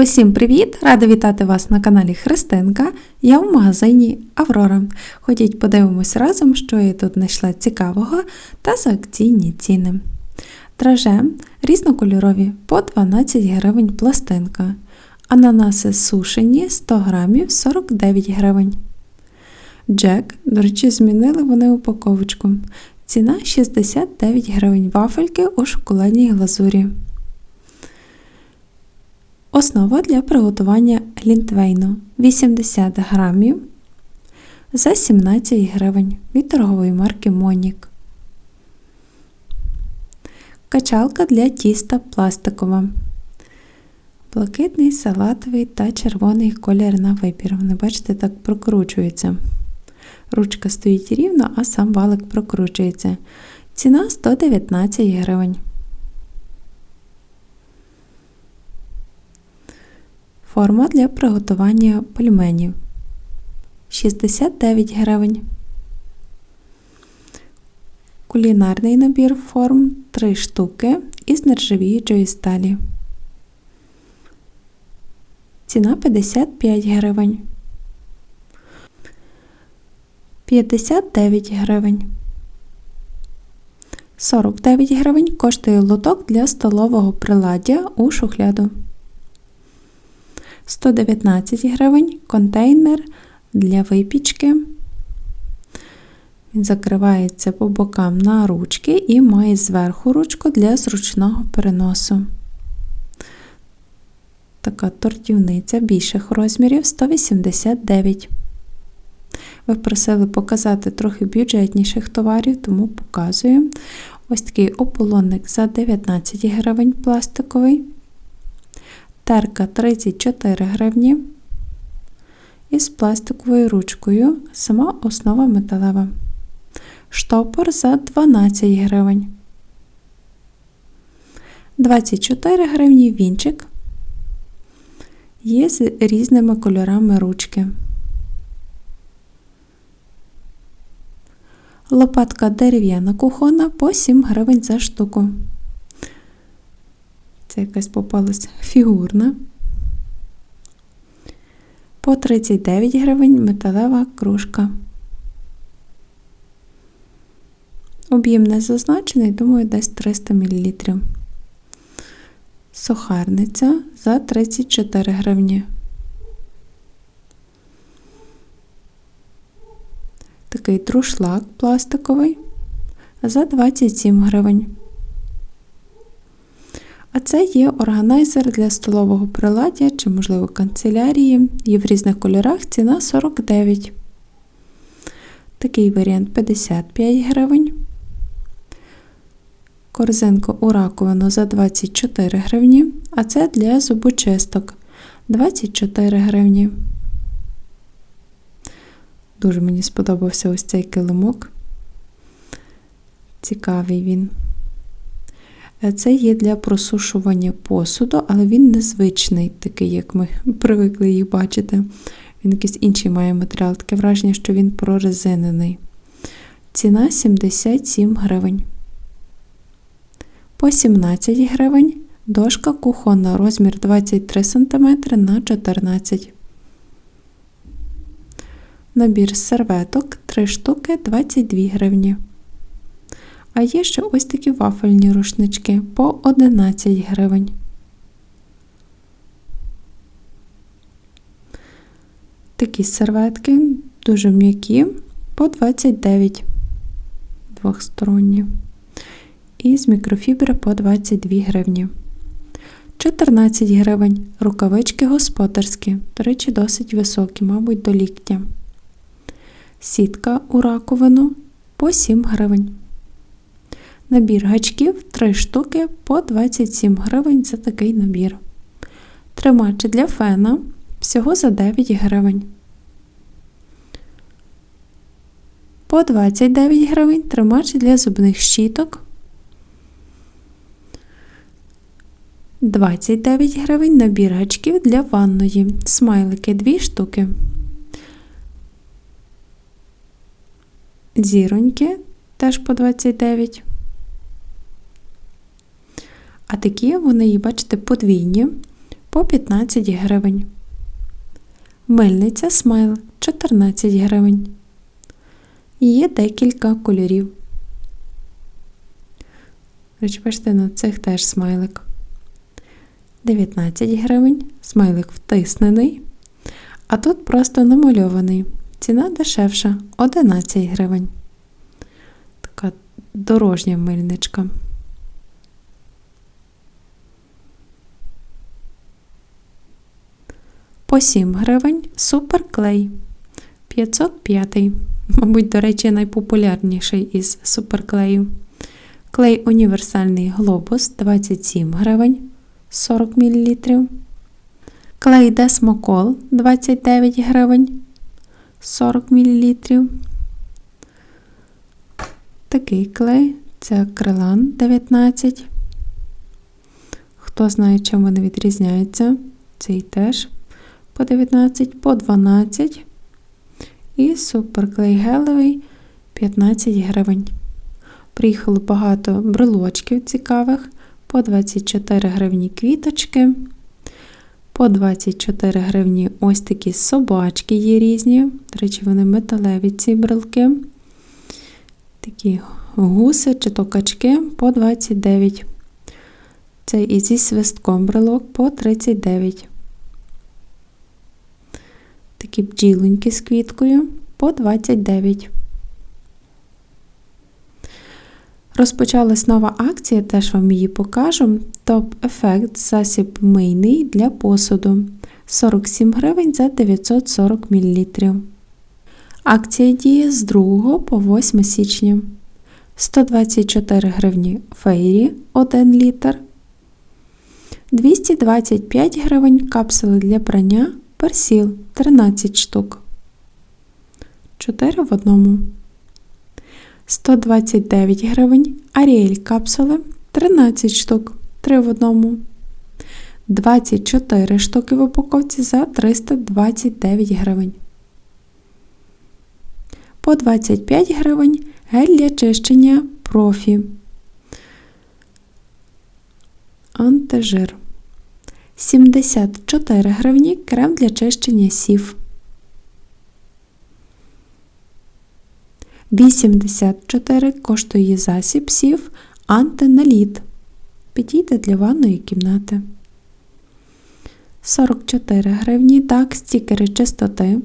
Усім привіт! Рада вітати вас на каналі Христинка. Я в магазині Аврора. Ходіть, подивимось разом, що я тут знайшла цікавого та за акційні ціни. Драже різнокольорові по 12 гривень пластинка. Ананаси сушені 100 грамів 49 гривень. Джек, до речі, змінили вони упаковочку. Ціна 69 гривень вафельки у шоколадній глазурі. Основа для приготування глінтвейну 80 грамів за 17 гривень від торгової марки Монік. Качалка для тіста пластикова. Блакитний, салатовий та червоний колір на вибір. Вони, бачите, так прокручуються. Ручка стоїть рівно, а сам валик прокручується. Ціна 119 гривень. Форма для приготування пельменів 69 гривень. Кулінарний набір форм 3 штуки із нержавіючої сталі. Ціна 55 гривень. 59 гривень. 49 гривень коштує лоток для столового приладдя у шухляду. 119 гривень контейнер для випічки. Він закривається по бокам на ручки і має зверху ручку для зручного переносу. Така тортівниця більших розмірів 189. Ви просили показати трохи бюджетніших товарів, тому показую. Ось такий ополонник за 19 гривень пластиковий терка 34 гривні. Із пластиковою ручкою, сама основа металева. Штопор за 12 гривень. 24 гривні вінчик. Є з різними кольорами ручки. Лопатка дерев'яна кухонна по 7 гривень за штуку. Це якась попалась фігурна. По 39 гривень металева кружка. Об'єм не зазначений, думаю, десь 300 мл. Сухарниця за 34 гривні. Такий друшлак пластиковий за 27 гривень. Це є органайзер для столового приладдя чи, можливо, канцелярії. Є в різних кольорах ціна 49. Такий варіант 55 гривень. Корзинку у раковину за 24 гривні, а це для зубочисток 24 гривні. Дуже мені сподобався ось цей килимок. Цікавий він. Це є для просушування посуду, але він незвичний, такий, як ми привикли їх бачити. Він якийсь інший має матеріал, таке враження, що він прорезинений. Ціна 77 гривень. По 17 гривень дошка кухонна, розмір 23 см на 14 Набір серветок 3 штуки 22 гривні. А є ще ось такі вафельні рушнички по 11 гривень. Такі серветки дуже м'які по 29 двохсторонні. І з мікрофібри по 22 гривні. 14 гривень. Рукавички господарські, до речі, досить високі, мабуть, до ліктя. Сітка у раковину по 7 гривень. Набір гачків 3 штуки по 27 гривень за такий набір. Тримач для фена всього за 9 гривень. По 29 гривень тримач для зубних щіток. 29 гривень набір гачків для ванної. Смайлики 2 штуки. Зіроньки теж по 29. А такі вони, бачите, подвійні по по 15 гривень. Мильниця смайл 14 гривень. Є декілька кольорів. Речі, бачите, на цих теж смайлик. 19 гривень. Смайлик втиснений. А тут просто намальований. Ціна дешевша 11 гривень. Така дорожня мильничка. По 7 гривень суперклей 505. Мабуть, до речі, найпопулярніший із суперклеїв. Клей універсальний глобус 27 гривень 40 мл. Клей Десмокол 29 гривень 40 мл. Такий клей це акрилан 19. Хто знає, чим вони відрізняються, цей теж по 19, по 12. І суперклей гелевий 15 гривень. Приїхало багато брелочків цікавих, по 24 гривні квіточки, по 24 гривні ось такі собачки є різні. До речі, вони металеві ці брелки. Такі гуси чи то качки по 29. Це і зі свистком брелок по 39. Такі бджілоньки з квіткою по 29. Розпочалась нова акція, теж вам її покажу. Топ-ефект засіб мийний для посуду 47 гривень за 940 мл. Акція діє з 2 по 8 січня. 124 гривні фейрі 1 літр. 225 гривень капсули для прання персіл 13 штук. 4 в одному. 129 гривень, Аріель капсули 13 штук, 3 в одному. 24 штуки в упаковці за 329 гривень. По 25 гривень гель для чищення профі. Антижир. 74 гривні крем для чищення сів. 84 коштує засіб сів антиналіт. Підійде для ванної кімнати. 44 гривні так, стікери чистоти.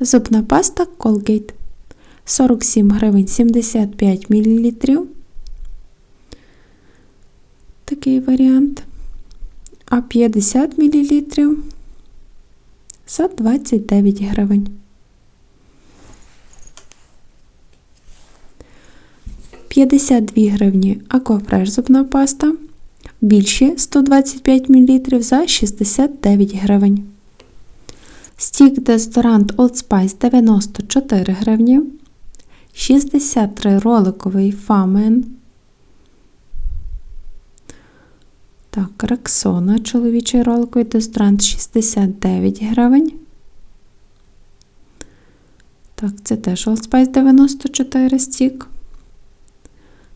Зубна паста Colgate 47 гривень 75 мл. Такий варіант. А 50 мл за 29 гривень. 52 гривні аквафреш зубна паста. Більші 125 мл за 69 гривень. Стік дезодорант Old Spice 94 гривні. 63 роликовий фамен. Так, Рексона, чоловічий роликовий дезодорант 69 гривень. Так, це теж Old Spice 94 стік.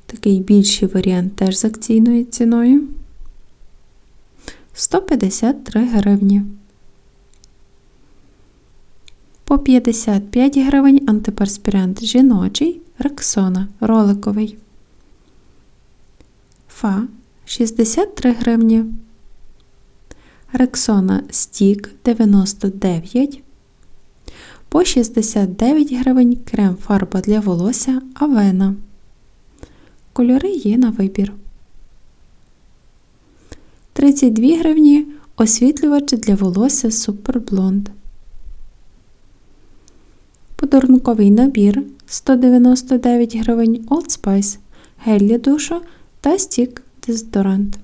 Такий більший варіант теж з акційною ціною. 153 гривні. По 55 гривень антиперспірант жіночий Рексона роликовий. Фа 63 гривні. Рексона Стік 99. По 69 гривень крем фарба для волосся Авена. Кольори є на вибір. 32 гривні освітлювач для волосся Super Blond. Подарунковий набір 199 гривень Old Spice, гель для душу та стік дезодорант.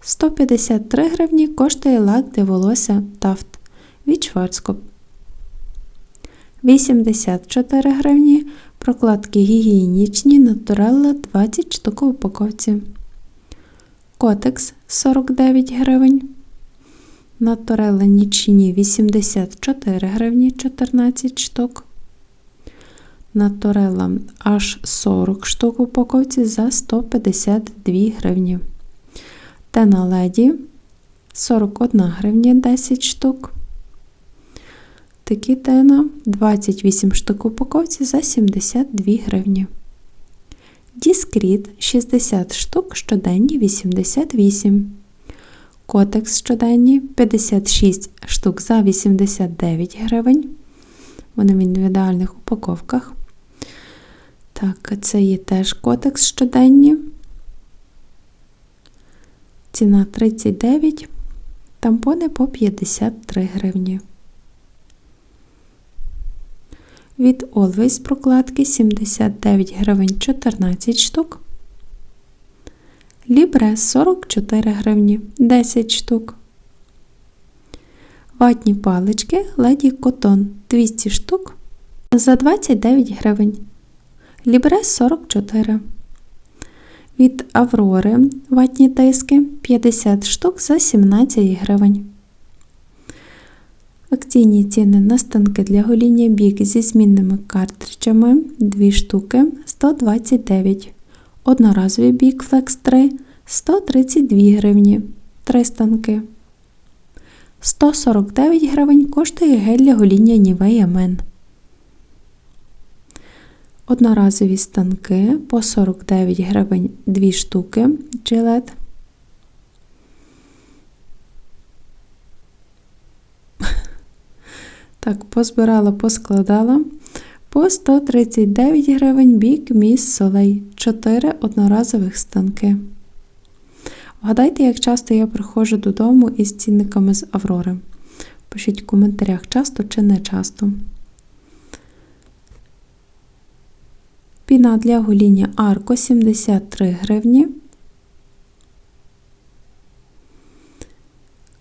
153 гривні коштує лак для волосся Тафт від Schwarzkopf. 84 гривні прокладки гігієнічні Натурелла 20 штук в упаковці. Котекс 49 гривень. Натурелла нічні 84 гривні 14 штук. Наторелла аж 40 штук в упаковці за 152 гривні. Тена леді 41 гривня 10 штук. Такі тена 28 штук в упаковці за 72 гривні. Діскріт 60 штук щоденні 88. Котекс щоденні 56 штук за 89 гривень. Вони в індивідуальних упаковках. Так, це є теж котекс щоденні. Ціна 39, тампони по 53 гривні. Від Always прокладки 79 гривень 14 штук. Лібре 44 гривні 10 штук. Ватні палички Леді Котон 200 штук за 29 гривень. Лібре 44. Від Аврори ватні тиски 50 штук за 17 гривень. Акційні ціни на станки для гоління бік зі змінними картриджами 2 штуки 129. Одноразовий бік Flex 3 132 гривні. 3 станки. 149 гривень коштує гель для гоління Nivea Men. Одноразові станки по 49 гривень 2 штуки Gillette. Так, позбирала, поскладала. По 139 гривень бік міс солей. 4 одноразових станки. Вгадайте, як часто я приходжу додому із цінниками з Аврори. Пишіть в коментарях, часто чи не часто. Піна для гоління Арко 73 гривні.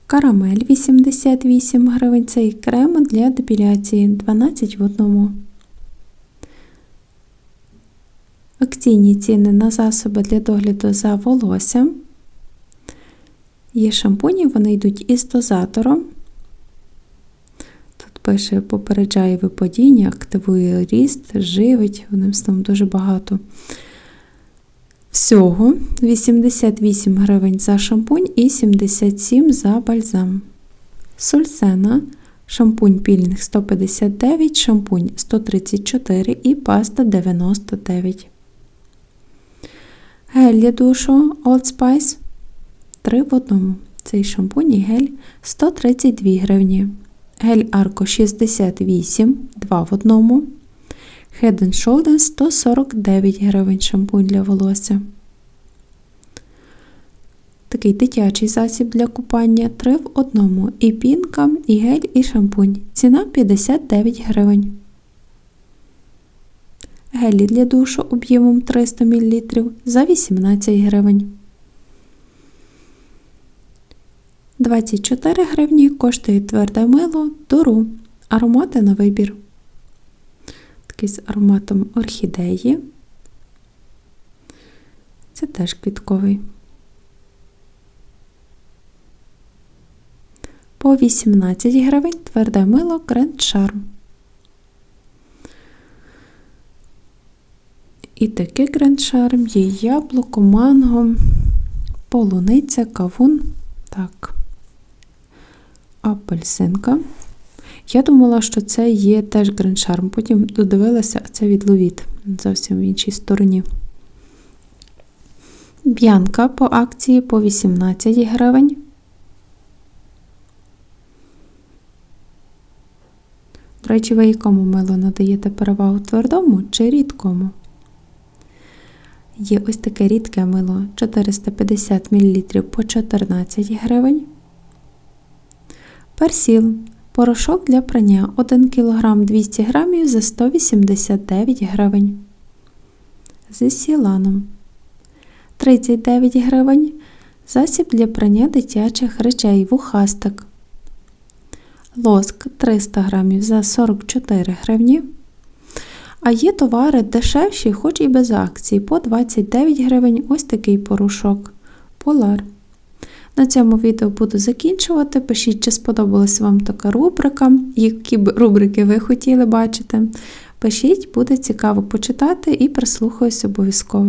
Карамель 88 гривень. Це і крем для депіляції 12 в одному. Акційні ціни на засоби для догляду за волоссям. Є шампуні, вони йдуть із дозатором. Пише, попереджає випадіння, активує ріст, живить, одним словом дуже багато. Всього 88 гривень за шампунь і 77 за бальзам. Сульсена, шампунь пілінг 159, шампунь 134 і паста 99. Гель для душу Old Spice 3 в одному. Цей шампунь і гель 132 гривні. Гель Арко 68, 2 в одному. Head Shoulders 149 гривень шампунь для волосся. Такий дитячий засіб для купання 3 в одному. І пінка, і гель, і шампунь. Ціна 59 гривень. Гелі для душу об'ємом 300 мл за 18 гривень. 24 гривні коштує тверде мило Дуру. Аромати на вибір. Такий з ароматом орхідеї. Це теж квітковий. По 18 гривень тверде мило Grand Charm. І таке Grand Charm є яблуко, манго, полуниця, кавун. Так, апельсинка. Я думала, що це є теж Charm. Потім додивилася, а це від Ловіт, зовсім в іншій стороні. Б'янка по акції по 18 гривень. До речі, ви якому милу надаєте перевагу твердому чи рідкому? Є ось таке рідке мило 450 мл по 14 гривень. Персіл. Порошок для прання 1 кг 200 г за 189 гривень. Зі сіланом 39 гривень. Засіб для прання дитячих речей вухастик. Лоск 300 г за 44 гривні. А є товари дешевші, хоч і без акцій, по 29 гривень ось такий порошок. Полар. На цьому відео буду закінчувати. Пишіть, чи сподобалась вам така рубрика, які б рубрики ви хотіли бачити. Пишіть, буде цікаво почитати і прислухаюсь обов'язково.